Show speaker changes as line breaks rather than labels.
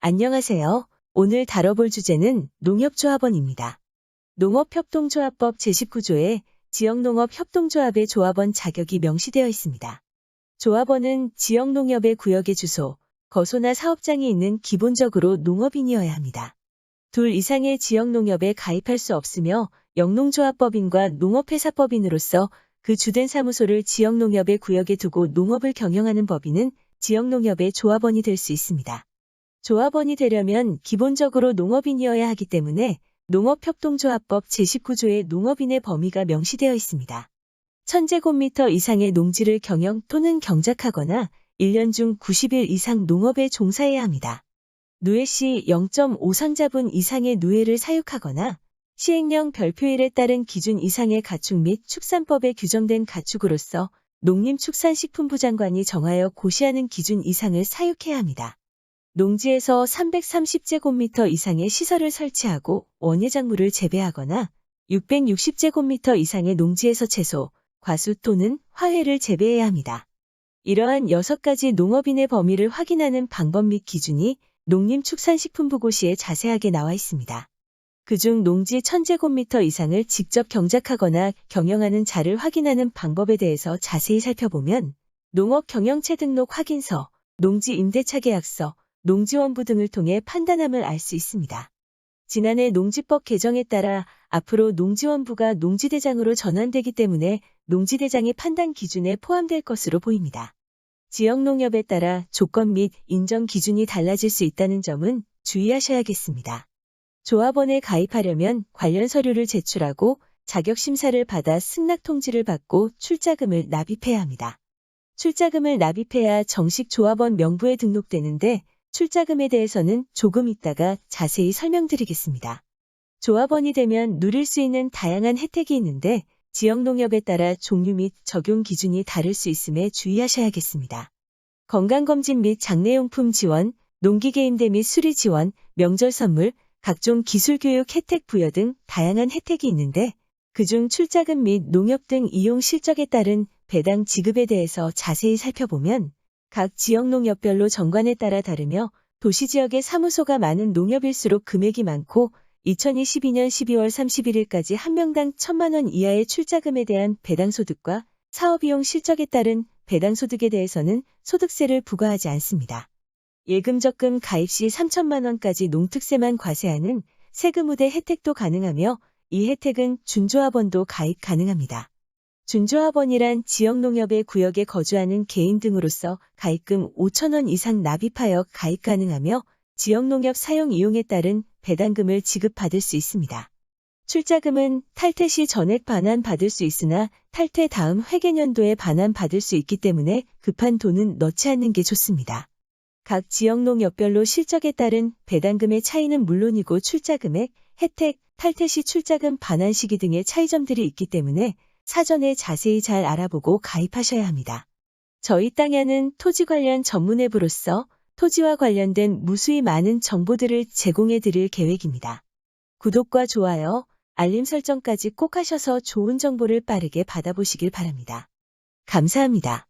안녕하세요. 오늘 다뤄볼 주제는 농협조합원입니다. 농업협동조합법 제19조에 지역농업협동조합의 조합원 자격이 명시되어 있습니다. 조합원은 지역농협의 구역의 주소, 거소나 사업장이 있는 기본적으로 농업인이어야 합니다. 둘 이상의 지역농협에 가입할 수 없으며 영농조합법인과 농업회사법인으로서 그 주된 사무소를 지역농협의 구역에 두고 농업을 경영하는 법인은 지역농협의 조합원이 될 수 있습니다. 조합원이 되려면 기본적으로 농업인이어야 하기 때문에 농업협동조합법 제19조에 농업인의 범위가 명시되어 있습니다. 1000제곱미터 이상의 농지를 경영 또는 경작하거나 1년 중 90일 이상 농업에 종사해야 합니다. 누회 시 0.5상자분 이상의 누회를 사육하거나 시행령 별표일에 따른 기준 이상의 가축 및 축산법에 규정된 가축으로서 농림축산식품부 장관이 정하여 고시하는 기준 이상을 사육해야 합니다. 농지에서 330제곱미터 이상의 시설을 설치하고 원예작물을 재배하거나 660제곱미터 이상의 농지에서 채소, 과수 또는 화훼를 재배해야 합니다. 이러한 6가지 농업인의 범위를 확인하는 방법 및 기준이 농림축산식품부 고시에 자세하게 나와 있습니다. 그중 농지 1000제곱미터 이상을 직접 경작하거나 경영하는 자를 확인하는 방법에 대해서 자세히 살펴보면 농업경영체 등록 확인서, 농지 임대차 계약서, 농지원부 등을 통해 판단함을 알 수 있습니다. 지난해 농지법 개정에 따라 앞으로 농지원부가 농지대장으로 전환되기 때문에 농지대장의 판단 기준에 포함될 것으로 보입니다. 지역 농협에 따라 조건 및 인정 기준이 달라질 수 있다는 점은 주의하셔야겠습니다. 조합원에 가입하려면 관련 서류를 제출하고 자격심사를 받아 승낙 통지를 받고 출자금을 납입해야 합니다. 출자금을 납입해야 정식 조합원 명부에 등록되는데 출자금에 대해서는 조금 있다가 자세히 설명드리겠습니다. 조합원이 되면 누릴 수 있는 다양한 혜택이 있는데 지역 농협에 따라 종류 및 적용 기준이 다를 수 있음에 주의하셔야겠습니다. 건강검진 및 장례용품 지원, 농기계 임대 및 수리 지원, 명절 선물, 각종 기술교육 혜택 부여 등 다양한 혜택이 있는데 그중 출자금 및 농협 등 이용 실적에 따른 배당 지급에 대해서 자세히 살펴보면 각 지역 농협별로 정관에 따라 다르며 도시 지역에 사무소가 많은 농협일수록 금액이 많고 2022년 12월 31일까지 한 명당 1천만 원 이하의 출자금에 대한 배당소득과 사업이용 실적에 따른 배당소득에 대해서는 소득세를 부과하지 않습니다. 예금 적금 가입 시 3천만 원까지 농특세만 과세하는 세금 우대 혜택도 가능하며 이 혜택은 준조합원도 가입 가능합니다. 준조합원이란 지역농협의 구역에 거주하는 개인 등으로서 가입금 5천원 이상 납입하여 가입 가능하며 지역농협 사용 이용에 따른 배당금을 지급받을 수 있습니다. 출자금은 탈퇴 시 전액 반환 받을 수 있으나 탈퇴 다음 회계년도에 반환 받을 수 있기 때문에 급한 돈은 넣지 않는 게 좋습니다. 각 지역농협별로 실적에 따른 배당금의 차이는 물론이고 출자금액, 혜택, 탈퇴 시 출자금 반환 시기 등의 차이점들이 있기 때문에 사전에 자세히 잘 알아보고 가입하셔야 합니다. 저희 땅야는 토지 관련 전문 앱으로서 토지와 관련된 무수히 많은 정보들을 제공해 드릴 계획입니다. 구독과 좋아요, 알림 설정까지 꼭 하셔서 좋은 정보를 빠르게 받아보시길 바랍니다. 감사합니다.